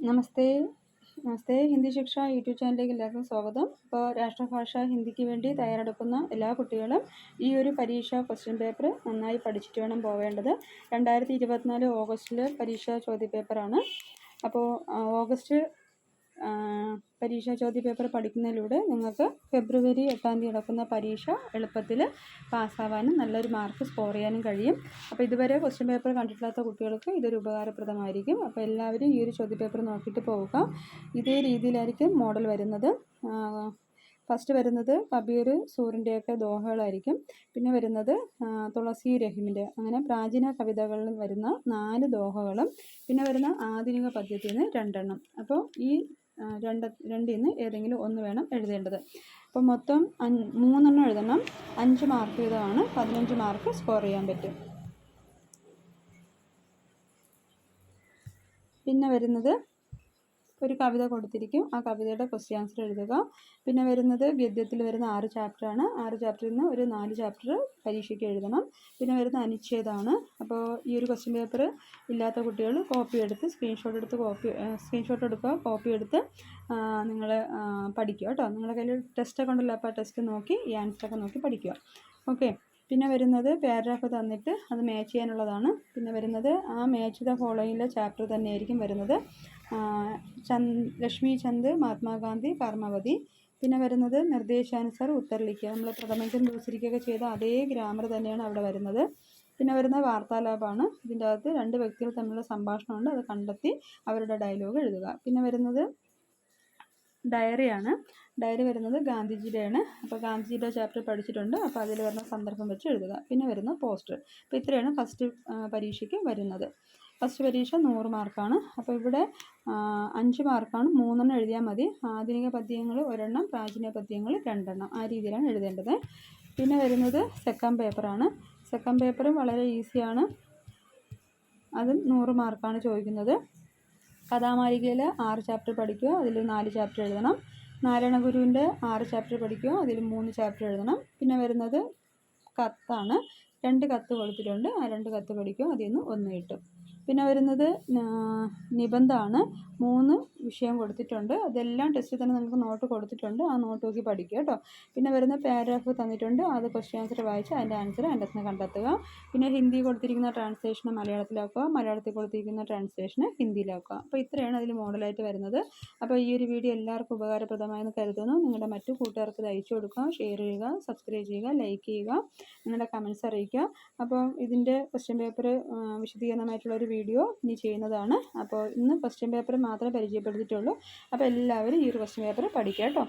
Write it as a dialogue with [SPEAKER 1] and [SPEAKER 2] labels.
[SPEAKER 1] നമസ്തേ. നമസ്തേ. ഹിന്ദി ശിക്ഷ യൂട്യൂബ് ചാനലിലേക്ക് എല്ലാവർക്കും സ്വാഗതം. ഇപ്പോൾ രാഷ്ട്രഭാഷ ഹിന്ദിക്ക് വേണ്ടി തയ്യാറെടുക്കുന്ന എല്ലാ കുട്ടികളും ഈ ഒരു പരീക്ഷ ക്വസ്റ്റ്യൻ പേപ്പർ നന്നായി പഠിച്ചിട്ട് വേണം പോവേണ്ടത്. രണ്ടായിരത്തി ഇരുപത്തിനാല് ഓഗസ്റ്റിൽ പരീക്ഷ ചോദ്യപേപ്പറാണ് അപ്പോൾ ഓഗസ്റ്റ് പരീക്ഷാ ചോദ്യപേപ്പർ പഠിക്കുന്നതിലൂടെ നിങ്ങൾക്ക് ഫെബ്രുവരി എട്ടാം തീയതി നടക്കുന്ന പരീക്ഷ എളുപ്പത്തിൽ പാസ്സാവാനും നല്ലൊരു മാർക്ക് സ്കോർ ചെയ്യാനും കഴിയും. അപ്പോൾ ഇതുവരെ ക്വസ്റ്റ്യൻ പേപ്പർ കണ്ടിട്ടില്ലാത്ത കുട്ടികൾക്ക് ഇതൊരു ഉപകാരപ്രദമായിരിക്കും. അപ്പോൾ എല്ലാവരും ഈ ഒരു ചോദ്യപേപ്പർ നോക്കിയിട്ട് പോവുക. ഇതേ രീതിയിലായിരിക്കും മോഡൽ വരുന്നത്. ഫസ്റ്റ് വരുന്നത് കബീർ സൂറിന്റെയൊക്കെ ദോഹകളായിരിക്കും. പിന്നെ വരുന്നത് തുളസി രഹിമിന്റെ അങ്ങനെ പ്രാചീന കവിതകളിൽ വരുന്ന നാല് ദോഹകളും. പിന്നെ വരുന്ന ആധുനിക പദ്യത്തിൽ നിന്ന് രണ്ടെണ്ണം. അപ്പോൾ ഈ രണ്ട് രണ്ടിൽ നിന്ന് ഏതെങ്കിലും ഒന്ന് വേണം എഴുതേണ്ടത്. അപ്പോൾ മൊത്തം മൂന്നെണ്ണം എഴുതണം. അഞ്ച് മാർക്ക് വീതമാണ് പതിനഞ്ച് മാർക്ക് സ്കോർ ചെയ്യാൻ പറ്റും. പിന്നെ വരുന്നത് ഒരു കവിത കൊടുത്തിരിക്കും. ആ കവിതയുടെ ക്വസ്റ്റ്യൻ ആൻസർ എഴുതുക. പിന്നെ വരുന്നത് ഗദ്യത്തിൽ വരുന്ന ആറ് ചാപ്റ്ററാണ് ആറ് ചാപ്റ്ററിൽ നിന്ന് ഒരു നാല് ചാപ്റ്റർ പരീക്ഷയ്ക്ക് എഴുതണം. പിന്നെ വരുന്ന അനുച്ഛേദമാണ്. അപ്പോൾ ഈ ഒരു ക്വസ്റ്റ്യൻ പേപ്പർ ഇല്ലാത്ത കുട്ടികൾ കോപ്പി എടുത്ത് സ്ക്രീൻഷോട്ട് എടുത്ത് കോപ്പി സ്ക്രീൻഷോട്ട് എടുക്കുക കോപ്പി എടുത്ത് നിങ്ങൾ പഠിക്കുക കേട്ടോ. നിങ്ങളുടെ കയ്യിൽ ടെസ്റ്റൊക്കെ ഉണ്ടല്ലോ അപ്പോൾ ആ ടെസ്റ്റ് നോക്കി ഈ ആൻസറൊക്കെ നോക്കി പഠിക്കുക. ഓക്കെ പിന്നെ വരുന്നത് പാരഗ്രാഫ് തന്നിട്ട് അത് മാച്ച് ചെയ്യാനുള്ളതാണ്. പിന്നെ വരുന്നത് ആ മാച്ച് ദ ഫോളോയിങ്ങിലെ ചാപ്റ്റർ തന്നെയായിരിക്കും വരുന്നത്. ചന്ദ് ലക്ഷ്മി ചന്ദ് മഹാത്മാഗാന്ധി കർമ്മവതി. പിന്നെ വരുന്നത് നിർദ്ദേശാനുസർ ഉത്തരലിഖിക നമ്മൾ പ്രഥമയ്ക്കും ദൂസരിക്കൊക്കെ ചെയ്ത അതേ ഗ്രാമർ തന്നെയാണ് അവിടെ വരുന്നത്. പിന്നെ വരുന്ന വാർത്താലാപമാണ് ഇതിന്റെ അകത്ത് രണ്ട് വ്യക്തികൾ തമ്മിലുള്ള സംഭാഷണമുണ്ട്. അത് കണ്ടെത്തി അവരുടെ ഡയലോഗ് എഴുതുക. പിന്നെ വരുന്നത് ഡയറിയാണ്. ഡയറി വരുന്നത് ഗാന്ധിജിയുടെയാണ്. അപ്പോൾ ഗാന്ധിജിയുടെ ചാപ്റ്റർ പഠിച്ചിട്ടുണ്ട്. അപ്പോൾ അതിൽ വരുന്ന സന്ദർഭം വെച്ച് എഴുതുക. പിന്നെ വരുന്ന പോസ്റ്റർ അപ്പോൾ ഇത്രയാണ് ഫസ്റ്റ് പരീക്ഷയ്ക്ക് വരുന്നത്. ഫസ്റ്റ് പരീക്ഷ നൂറ് മാർക്കാണ് അപ്പോൾ ഇവിടെ അഞ്ച് മാർക്കാണ് മൂന്നെണ്ണം എഴുതിയാൽ മതി. ആധുനിക പദ്യങ്ങൾ ഒരെണ്ണം പ്രാചീന പദ്യങ്ങൾ രണ്ടെണ്ണം. ആ രീതിയിലാണ് എഴുതേണ്ടത്. പിന്നെ വരുന്നത് സെക്കൻഡ് പേപ്പറാണ് സെക്കൻഡ് പേപ്പറും വളരെ ഈസിയാണ് അതും നൂറ് മാർക്കാണ് ചോദിക്കുന്നത്. കഥാമാലികയിൽ ആറ് ചാപ്റ്റർ പഠിക്കുക അതിൽ നാല് ചാപ്റ്റർ എഴുതണം. നാരായണ ഗുരുവിന്റെ ആറ് ചാപ്റ്റർ പഠിക്കുക അതിൽ മൂന്ന് ചാപ്റ്റർ എഴുതണം. പിന്നെ വരുന്നത് കത്താണ്. രണ്ട് കത്ത് കൊടുത്തിട്ടുണ്ട്. ആ രണ്ട് കത്ത് പഠിക്കുക അതിൽ നിന്ന് ഒന്ന് കിട്ടും. പിന്നെ വരുന്നത് നിബന്ധമാണ് മൂന്ന് വിഷയം കൊടുത്തിട്ടുണ്ട്. അതെല്ലാം ടെസ്റ്റിൽ തന്നെ നമുക്ക് നോട്ട് കൊടുത്തിട്ടുണ്ട്. ആ നോട്ട് നോക്കി പഠിക്കുക കേട്ടോ. പിന്നെ വരുന്ന പാരാഗ്രാഫ് തന്നിട്ടുണ്ട്. അത് ക്വസ്റ്റ്യൻ ആൻസർ വായിച്ച് അതിന്റെ ആൻസർ അതിന്റെ അകത്ത് കണ്ടെത്തുക. പിന്നെ ഹിന്ദി കൊടുത്തിരിക്കുന്ന ട്രാൻസ്ലേഷൻ മലയാളത്തിലാക്കുക. മലയാളത്തിൽ കൊടുത്തിരിക്കുന്ന ട്രാൻസ്ലേഷൻ ഹിന്ദിയിലാക്കുക. അപ്പോൾ ഇത്രയാണ് അതിൽ മോഡലായിട്ട് വരുന്നത്. അപ്പോൾ ഈ ഒരു വീഡിയോ എല്ലാവർക്കും ഉപകാരപ്രദമായെന്ന് കരുതുന്നു. നിങ്ങളുടെ മറ്റു കൂട്ടുകാർക്ക് ഇത് അയച്ചു കൊടുക്കുക ഷെയർ ചെയ്യുക സബ്സ്ക്രൈബ് ചെയ്യുക ലൈക്ക് ചെയ്യുക നിങ്ങളുടെ കമൻസ് അറിയിക്കുക. അപ്പോൾ ഇതിന്റെ ക്വസ്റ്റ്യൻ പേപ്പർ വിശദീകരണമായിട്ടുള്ള ഒരു വീഡിയോ ഇനി ചെയ്യുന്നതാണ്. അപ്പോൾ ഇന്ന് ക്വസ്റ്റ്യൻ പേപ്പർ മാത്രമേ പരിചയപ്പെടുത്തിയിട്ടുള്ളൂ. അപ്പോൾ എല്ലാവരും ഈ ഒരു ക്വസ്റ്റ്യൻ പേപ്പർ പഠിക്കുക കേട്ടോ.